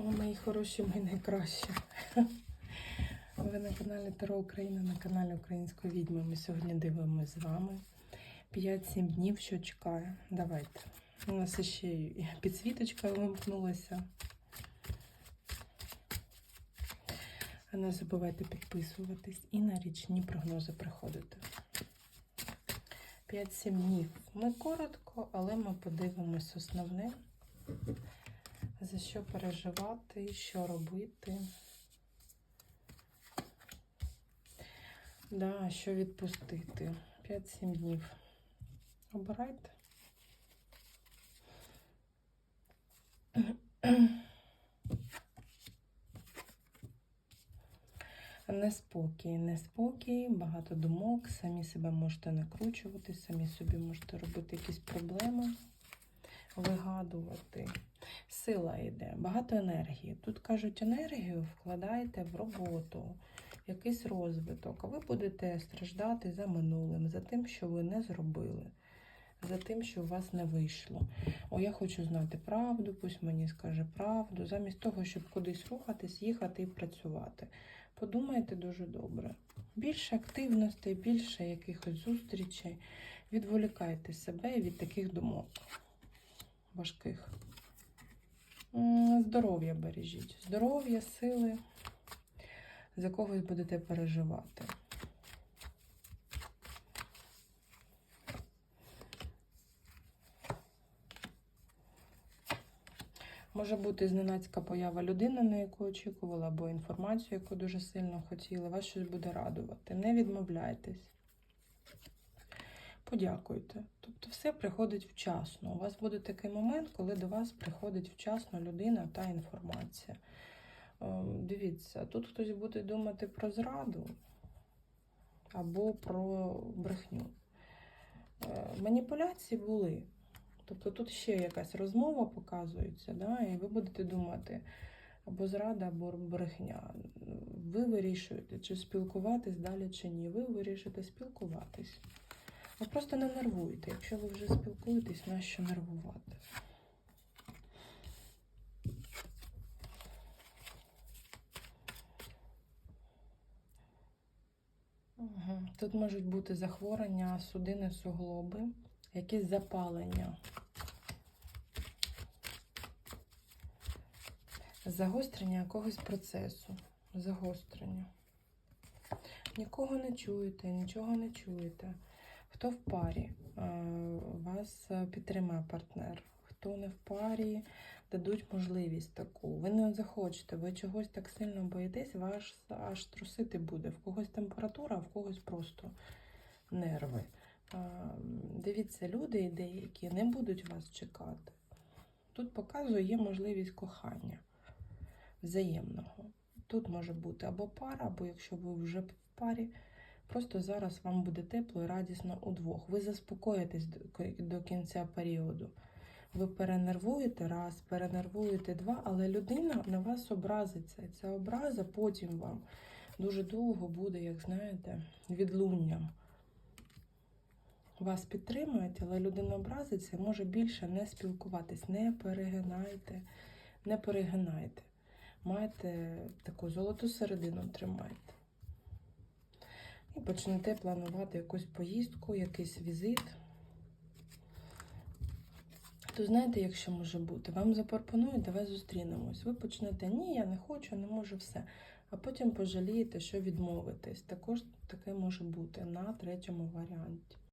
О, мої хороші, мої найкращі. Ви на каналі Таро Україна, на каналі Української відьми. Ми сьогодні дивимося з вами 5-7 днів, що чекає. Давайте. У нас ще підсвіточка вимкнулася. А не забувайте підписуватись і на річні прогнози приходити. 5-7 днів. Ми коротко, але ми подивимось основне, за що переживати, що робити. Да, що відпустити. 5-7 днів. Обирайте. Неспокій, неспокій, багато думок, самі себе можете накручувати, самі собі можете робити якісь проблеми, вигадувати. Сила йде, багато енергії. Тут кажуть, енергію вкладайте в роботу, якийсь розвиток, а ви будете страждати за минулим, за тим, що ви не зробили, за тим, що у вас не вийшло. О, я хочу знати правду, пусть мені скаже правду, замість того, щоб кудись рухатись, їхати і працювати. Подумайте дуже добре. Більше активностей, більше якихось зустрічей. Відволікайте себе від таких думок важких. Здоров'я бережіть. Здоров'я, сили. За когось будете переживати. Може бути зненацька поява людини, на яку очікувала, або інформацію, яку дуже сильно хотіли. Вас щось буде радувати. Не відмовляйтесь. Подякуйте. Тобто все приходить вчасно. У вас буде такий момент, коли до вас приходить вчасно людина та інформація. Ем, Дивіться, тут хтось буде думати про зраду або про брехню. Е, Маніпуляції були. Тобто тут ще якась розмова показується, да, і ви будете думати або зрада, або брехня. Ви вирішуєте, чи спілкуватись далі, чи ні. Ви вирішуєте спілкуватись. Ви просто не нервуйте. Якщо ви вже спілкуєтесь, нащо нервувати? Тут можуть бути захворювання судини суглоби, якісь запалення. Загострення якогось процесу. Загострення. Нікого не чуєте, нічого не чуєте. Хто в парі, е, вас е, підтримає партнер. Хто не в парі, дадуть можливість таку. Ви не захочете, ви чогось так сильно боїтесь, вас аж трусити буде. В когось температура, а в когось просто нерви. Е, Дивіться, люди деякі не будуть вас чекати. Тут показує, є можливість кохання взаємного. Тут може бути або пара, або якщо ви вже в парі, просто зараз вам буде тепло і радісно удвох. Ви заспокоїтесь до- кінця періоду. Ви перенервуєте раз, перенервуєте два, але людина на вас образиться. І ця образа потім вам дуже довго буде, як знаєте, відлунням. Вас підтримують, але людина образиться і може більше не спілкуватись. Не перегинайте, не перегинайте. Маєте таку золоту середину тримайте. І почнете планувати якусь поїздку, якийсь візит. То знаєте, як що може бути? Вам запропонують, давай зустрінемось. Ви почнете, ні, я не хочу, не можу все. А потім пожалієте, що відмовитесь. Також таке може бути на третьому варіанті.